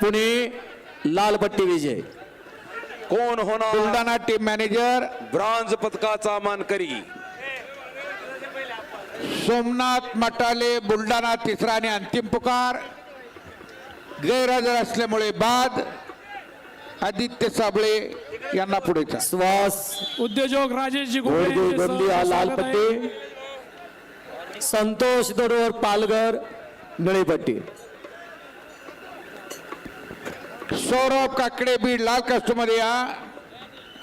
पुणे लालपट्टी विजय. कोण होणार? बुलढाणा टीम मॅनेजर ब्रॉन्झ पदकाचा मानकरी. सोमनाथ मटाले बुलढाणा तिसरा आणि अंतिम पुकार. गैरहजर असल्यामुळे बाद आदित्य साबळे यांना पुढेचा श्वास. उद्योजक राजेशजी गोळगोळ यांचे बंदी सहर्ष लाल स्वागत आहे. पट्टी संतोष दरोवर पालघर निळीपट्टी सौरभ काकडे बीड लाल कस्टमध्ये या.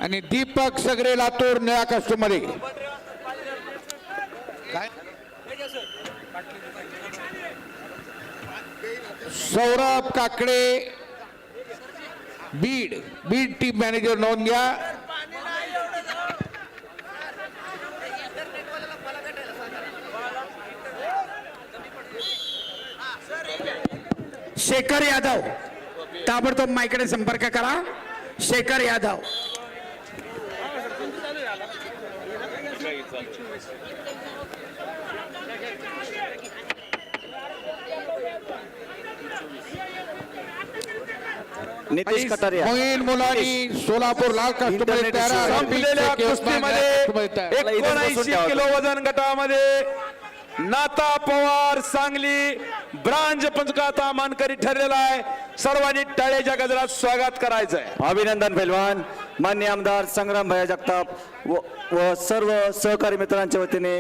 आणि दीपक सगरे लातूर निळ्या कस्टमध्ये सौरभ काकडे बीड बीड टीम मॅनेजर नोंद घ्या. शेखर यादव. ताबडतोब माईकडे संपर्क करा. शेखर यादव. नितीश कटारिया. मोईन मुलानी सोलापूर लाल. संपलेल्या कुस्तीमध्ये. एकोणऐंशी किलो वजन गटामध्ये नाता पवार सांगली ब्रांज पदकाचा मानकरी ठरलेला आहे. सर्वांनी टाळ्याच्या गजरात स्वागत करायचं आहे अभिनंदन पैलवान मान्य आमदार संग्राम भैया जगताप व व सर्व सहकारी मित्रांच्या वतीने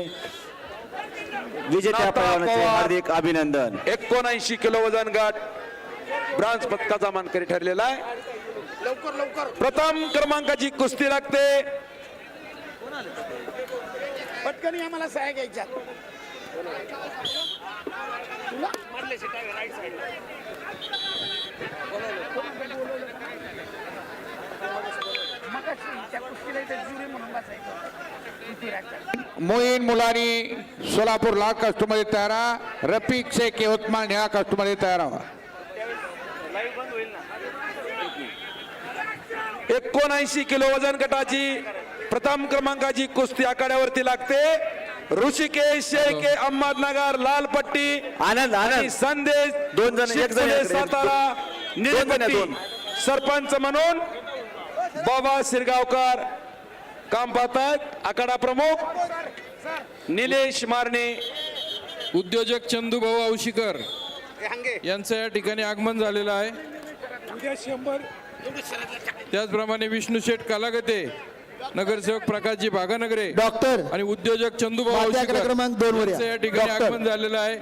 विजेत्या नाता पैलवानाचे. हार्दिक अभिनंदन. एकोणऐंशी किलो वजन गट ब्रांज पदकाचा मानकरी ठरलेला आहे. प्रथम क्रमांकाची कुस्ती लागते. पटकन आम्हाला सहाय्य घ्यायच्या. मोईन मुलानी सोलापूर लाल कस्टमध्ये तयार. रफिक शेख यवतमाळ निळ्या कस्टमध्ये तयार व्हा एकोणऐंशी किलो वजन गटाची प्रथम क्रमांकाची कुस्ती आखाड्यावरती लागते ऋषिकेश शेळके अहमदनगर लाल पट्टी आनंद आणि आनंद संदेश दोन जण. सातारा दोन. सरपंच म्हणून बाबा शिरगावकर काम पाहतात आखाडा प्रमुख निलेश मारणे. उद्योजक चंदूभाऊ औशीकर यांचं या ठिकाणी आगमन झालेलं आहे. त्याचप्रमाणे विष्णू शेठ कालागते नगरसेवक प्रकाशजी भागानगरे डॉक्टर. आणि उद्योजक चंदूभाऊ औशीकर क्रमांक दोन या. यांचं या ठिकाणी. आगमन झालेलं आहे.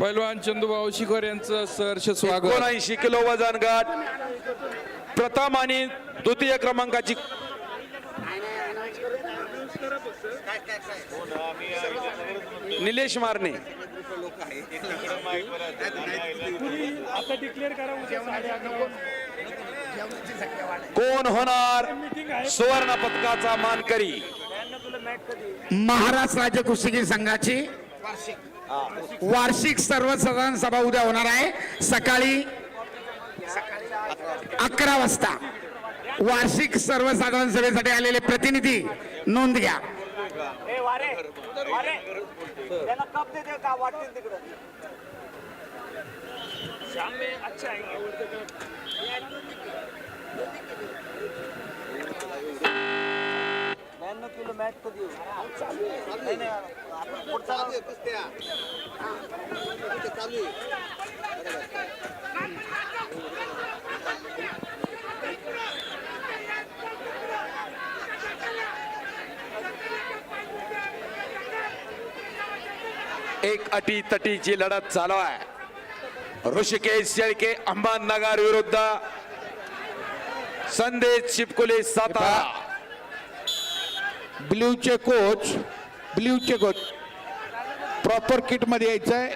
पैलवान चंदूभाऊ औशीकर यांचं सहर्ष स्वागत. एकोणऐंशी किलो वजन गट. प्रथम आणि द्वितीय क्रमांकाची निलेश मारणे. कोण होणार? सुवर्ण पदकाचा मानकरी. महाराष्ट्र राज्य कुस्तीगीर संघाची वार्षिक सर्वसाधारण सभा उद्या होणार आहे. सकाळी अकरा वाजता. वार्षिक सर्वसाधारण सभेसाठी आलेले प्रतिनिधी नोंद घ्या. एक अटी तटीची लढत चालू आहे. ऋषिकेश शेळके अंबानगर विरुद्ध संदेश शिपकुले सातारा. ब्ल्यूचे कोच ब्ल्यूचे कोच. प्रॉपर किटमध्ये यायचं आहे?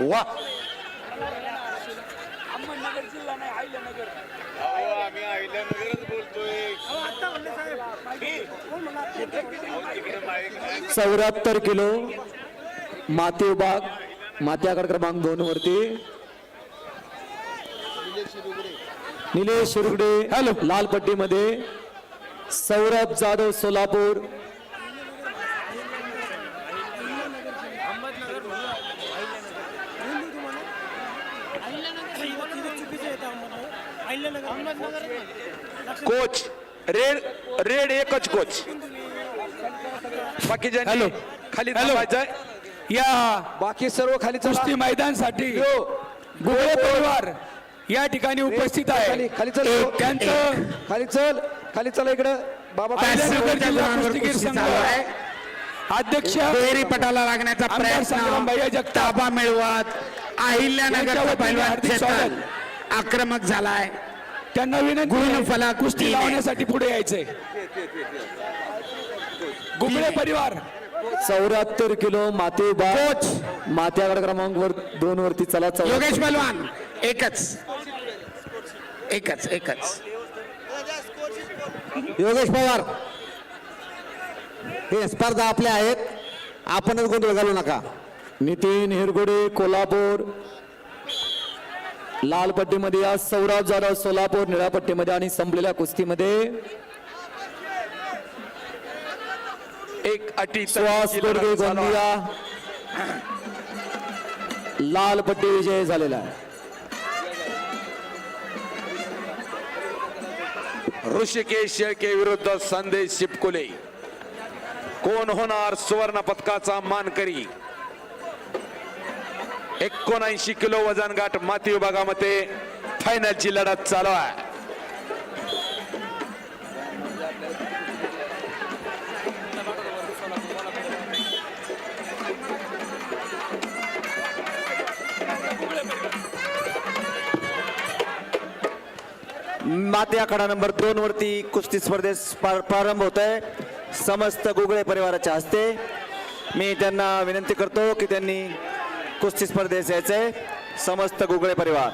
वा चौऱ्याहत्तर किलो. माती विभाग मात्यागड क्रमांक दोन वरती. निलेश शिरगडे हॅलो. लाल पट्टीमध्ये. Saurabh Jadhav Solapur. Coach. Red red एकच कोच. बाकी हॅलो. खाली हॅलो. या बाकी सर्व खाली कुस्ती मैदानसाठी गुगळे परिवार या ठिकाणी उपस्थित आहे. खाली चल त्यांचं खाली चल खाली चला इकडं. बाबा अहिल्यानगर जिल्हा कुस्तीगीर संघ आहे. अध्यक्ष दुहेरी पटाला लागण्याचा प्रयत्न. जगताप. ताबा मिळवत. वतीने पैलवान. आक्रमक झालाय. त्यांना विनंती गुण फला कुस्ती लावण्यासाठी पुढे यायचंय. गुगळे परिवार. चौऱ्याहत्तर किलो माते कोच मात्यागड क्रमांक वर दोन वरती चला योगेश बलवान एकच. एकच एकच. योगेश पवार. हे स्पर्धा आपल्या आहेत. आपणच गोंधळ घालू नका. नितीन हिरगोडे कोल्हापूर. लाल पट्टीमध्ये आज सौरभ जाधव सोलापूर निळ्या पट्टीमध्ये आणि संपलेल्या कुस्तीमध्ये एक अटी सुहास गोडगे गोंदिया. लाल पट्टी विजय झालेला आहे. ऋषिकेश शेळके विरुद्ध संदेश शिपकुले. कोण होणार सुवर्ण पदकाचा मानकरी? एकोणऐंशी किलो वजन गाठ माती विभागामध्ये फायनलची लढत चालू आहे. माते आखाडा नंबर दोन वरती कुस्ती स्पर्धेस प्रा- प्रारंभ होत आहे समस्त गुगळे परिवाराच्या हस्ते मी त्यांना विनंती करतो की त्यांनी कुस्ती स्पर्धेस यायचंय समस्त गुगळे परिवार.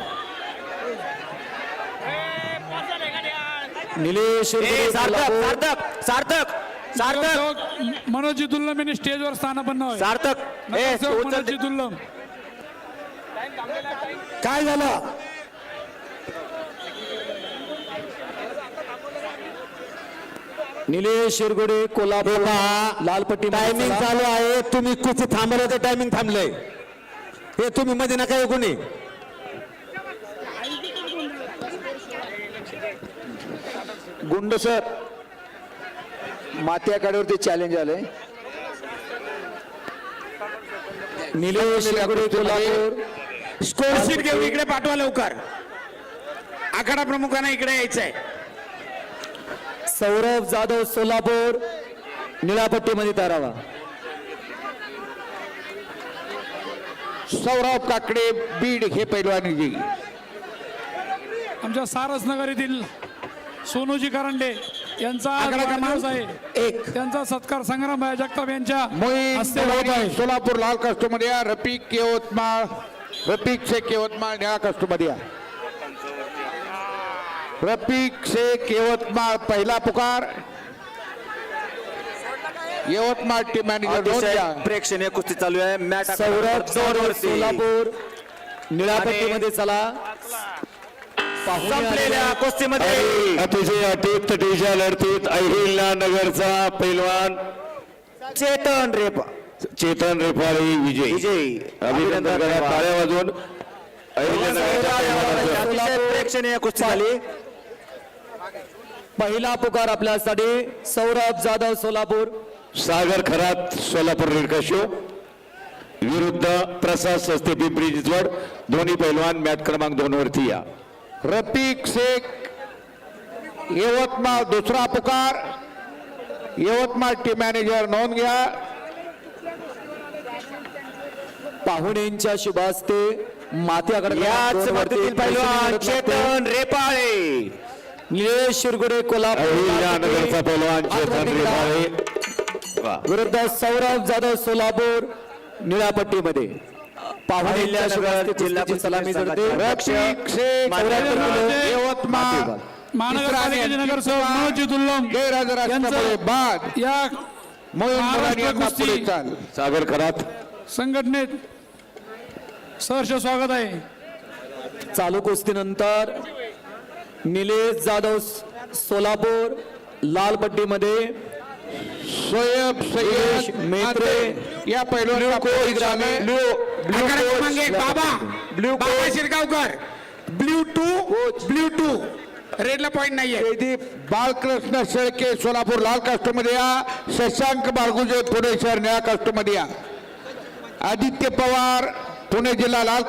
निलेश. सार्थक सार्थक सार्थक मनोजी दुल्लम यांनी स्टेजवर स्थानापन्न व्हावे. सार्थक. नगरसेवक मनोजी दुल्लम. काय झालं? निलेश शिरगुडे कोल्हापूर लालपट्टी टायमिंग चालू. आहे. तुम्ही कुस्ती थांबवलं होते टायमिंग थांबलंय. हे तुम्ही मध्ये नका येऊ कोणी. गुंड सर माती आखाड्यावरती चॅलेंज आलंय. निलेश शिरगुडे कोल्हापूर. स्कोर शीट घेऊन इकडे पाठवा लवकर. आखाडा प्रमुखांना इकडे यायचंय. सौरभ जाधव सोलापूर निळ्या पट्टीमध्ये तारावा. सौरभ काकडे बीड हे पैलवान आमच्या सारसनगर येथील सोनूजी करंडे यांचा आज आकडा क्रमांक वाढदिवस आहे. एक. त्यांचा सत्कार संग्राम जगताप यांच्या मोईन हस्ते होत आहे. सोलापूर लाल कस्टमध्ये या रफिक यवतमाळ रफिक शेख यवतमाळ निळा कस्टमध्ये या. रफिक शेख यवतमाळ पहिला पुकार. Yavatmal team manager. प्रेक्षणीय कुस्ती चालू आहे. मॅच सौरभ सोलापूर. निळ्या आणि- पट्टीमध्ये चला. संपलेल्या कुस्तीमध्ये. अतिशय लढतीत अहिल्यानगरचा पैलवान. चेतन रेप. चेतन रेपारी विजय. विजय. अभिनंदन टाळ्या प्रेक्षणीय कुस्ती झाली. पहिला पुकार आपल्यासाठी सौरभ जाधव सोलापूर. सागर खरात सोलापूर रेडका शो विरुद्ध प्रसाद सस्ते पिंपरी चिंचवड दोन्ही पैलवान मॅच क्रमांक दोन वरती या. रफिक शेख यवतमाळ दुसरा पुकार. यवतमाळ टीम मॅनेजर नोंद घ्या. पाहुण्यांच्या शुभ हस्ते माथ्याकडे याच स्पर्धेतील पैलवान चेतन रेपाळे. निलेश शिरगुडे कोल्हापूर वा. विरुद्ध सौरभ जाधव सोलापूर निळ्या पट्टीमध्ये पाहुण्यांच्या अहिल्यानगर शुभ हस्ते जिल्हा कुस्तीची सलामी कुस्ती यवतमाळ. कुस्ती सागर खरात. संघटनेत सहर्ष स्वागत आहे. चालू कुस्तीनंतर निलेश जाधव सोलापूर लाल पट्टीमध्ये सय्यद मेत्रे, या पैलवान क्रमांक एक Baba. Baba Shirgaonkar. Blue two blue two. रेडला point नाहीये. शेळके सोलापूर लाल कास्टमध्ये या. शशांक बाळगुजे पुणे शहर निळ्या कास्टमध्ये या. आदित्य पवार पुणे जिल्हा लाल